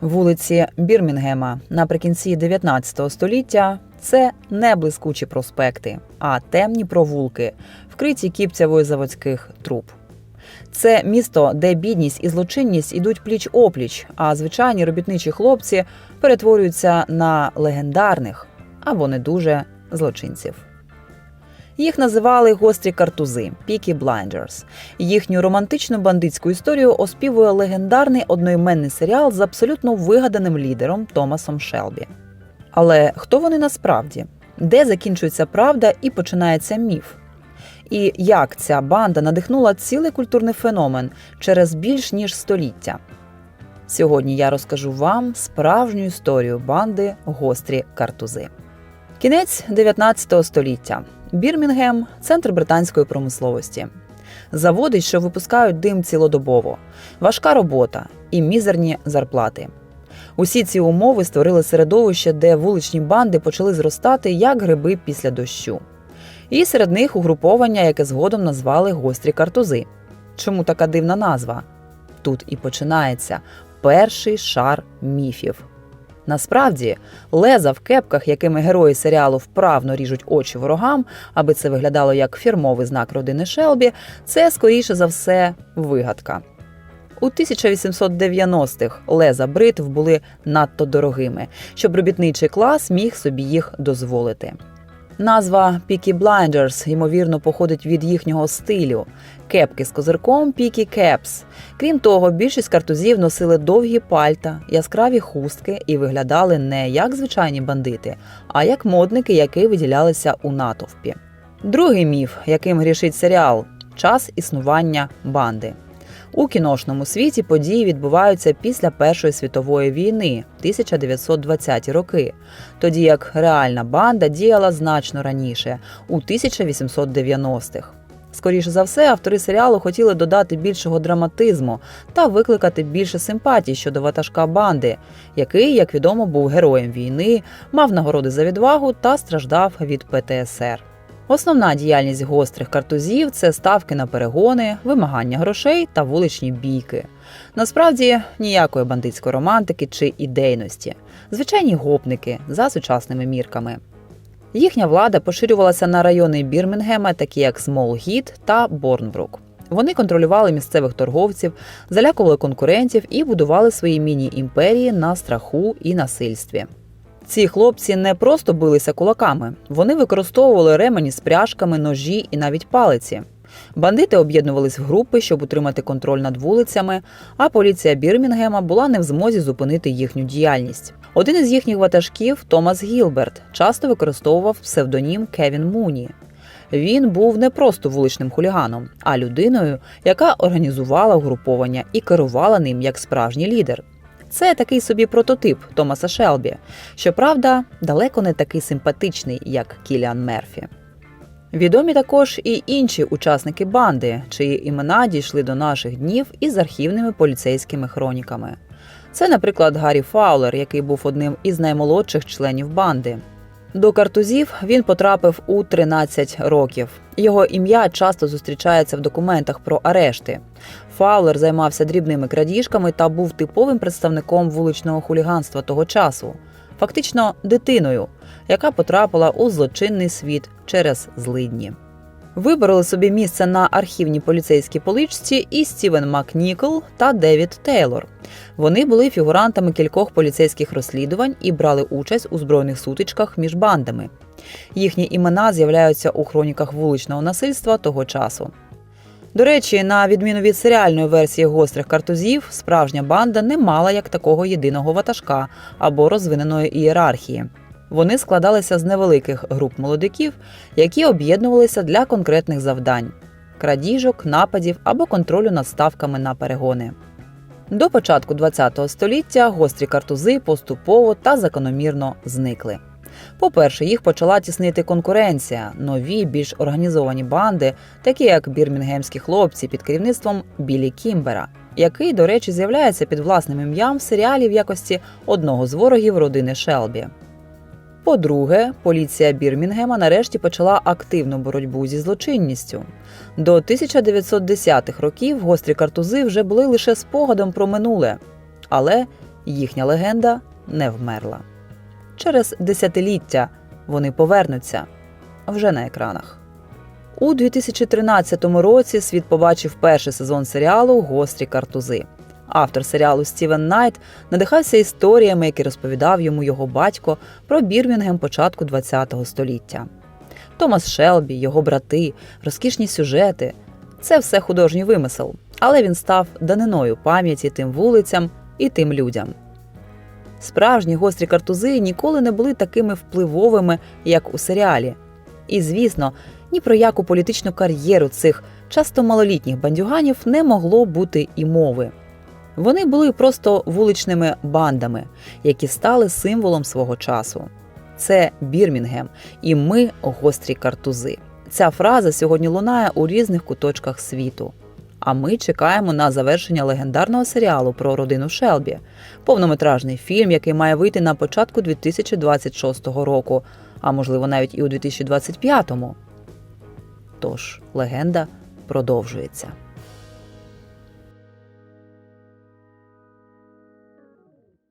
Вулиці Бірмінгема наприкінці 19 століття це не блискучі проспекти, а темні провулки, вкриті кіпцявою заводських труб. Це місто, де бідність і злочинність ідуть пліч опліч, а звичайні робітничі хлопці перетворюються на легендарних або не дуже злочинців. Їх називали гострі картузи Пікі Blinders. Їхню романтичну бандитську історію оспівує легендарний одноіменний серіал з абсолютно вигаданим лідером Томасом Шелбі. Але хто вони насправді? Де закінчується правда і починається міф? І як ця банда надихнула цілий культурний феномен через більш ніж століття? Сьогодні я розкажу вам справжню історію банди гострі картузи. Кінець 19 століття. Бірмінгем центр британської промисловості. Заводи, що випускають дим цілодобово, важка робота і мізерні зарплати. Усі ці умови створили середовище, де вуличні банди почали зростати як гриби після дощу. І серед них угруповання, яке згодом назвали гострі картузи. Чому така дивна назва? Тут і починається перший шар міфів. Насправді, леза в кепках, якими герої серіалу вправно ріжуть очі ворогам, аби це виглядало як фірмовий знак родини Шелбі, це скоріше за все вигадка. У 1890-х леза бритв були надто дорогими, щоб робітничий клас міг собі їх дозволити. Назва Peaky Blinders, ймовірно, походить від їхнього стилю кепки з козирком Peaky Caps. Крім того, більшість картузів носили довгі пальта, яскраві хустки і виглядали не як звичайні бандити, а як модники, які виділялися у натовпі. Другий міф, яким грішить серіал час існування банди. У кіношному світі події відбуваються після Першої світової війни 1920-ті роки, тоді як реальна банда діяла значно раніше, у 1890-х. Скоріше за все, автори серіалу хотіли додати більшого драматизму та викликати більше симпатій щодо ватажка банди, який, як відомо, був героєм війни, мав нагороди за відвагу та страждав від ПТСР. Основна діяльність гострих картузів це ставки на перегони, вимагання грошей та вуличні бійки. Насправді ніякої бандитської романтики чи ідейності, звичайні гопники за сучасними мірками. Їхня влада поширювалася на райони Бірмінгема, такі як Смолгіт та Борнбрук. Вони контролювали місцевих торговців, залякували конкурентів і будували свої міні-імперії на страху і насильстві. Ці хлопці не просто билися кулаками, вони використовували ремені з пряжками, ножі і навіть палиці. Бандити об'єднувались в групи, щоб утримати контроль над вулицями, а поліція Бірмінгема була не в змозі зупинити їхню діяльність. Один із їхніх ватажків, Томас Гілберт, часто використовував псевдонім Кевін Муні. Він був не просто вуличним хуліганом, а людиною, яка організувала угруповання і керувала ним як справжній лідер. Це такий собі прототип Томаса Шелбі. Щоправда, далеко не такий симпатичний, як Кіліан Мерфі. Відомі також і інші учасники банди, чиї імена дійшли до наших днів із архівними поліцейськими хроніками. Це, наприклад, Гаррі Фаулер, який був одним із наймолодших членів банди. До картузів він потрапив у 13 років. Його ім'я часто зустрічається в документах про арешти. Фаулер займався дрібними крадіжками та був типовим представником вуличного хуліганства того часу, фактично дитиною, яка потрапила у злочинний світ через злидні. Вибороли собі місце на архівній поліцейській поличці і Стівен Макнікл та Девід Тейлор. Вони були фігурантами кількох поліцейських розслідувань і брали участь у збройних сутичках між бандами. Їхні імена з'являються у хроніках вуличного насильства того часу. До речі, на відміну від серіальної версії гострих картузів, справжня банда не мала як такого єдиного ватажка або розвиненої ієрархії. Вони складалися з невеликих груп молодиків, які об'єднувалися для конкретних завдань крадіжок, нападів або контролю над ставками на перегони. До початку ХХ століття гострі картузи поступово та закономірно зникли. По-перше, їх почала тіснити конкуренція, нові, більш організовані банди, такі як бірмінгемські хлопці під керівництвом Білі Кімбера, який, до речі, з'являється під власним ім'ям в серіалі в якості одного з ворогів родини Шелбі. По-друге, поліція Бірмінгема нарешті почала активну боротьбу зі злочинністю. До 1910-х років гострі картузи вже були лише спогадом про минуле. Але їхня легенда не вмерла. Через десятиліття вони повернуться вже на екранах. У 2013 році світ побачив перший сезон серіалу Гострі картузи. Автор серіалу Стівен Найт надихався історіями, які розповідав йому його батько про Бірмінгем початку ХХ століття. Томас Шелбі, його брати, розкішні сюжети це все художній вимисел, але він став даниною пам'яті тим вулицям і тим людям. Справжні гострі картузи ніколи не були такими впливовими, як у серіалі. І, звісно, ні про яку політичну кар'єру цих часто малолітніх бандюганів не могло бути і мови. Вони були просто вуличними бандами, які стали символом свого часу. Це Бірмінгем, і ми гострі картузи. Ця фраза сьогодні лунає у різних куточках світу. А ми чекаємо на завершення легендарного серіалу про родину Шелбі, повнометражний фільм, який має вийти на початку 2026 року, а можливо навіть і у 2025. Тож легенда продовжується.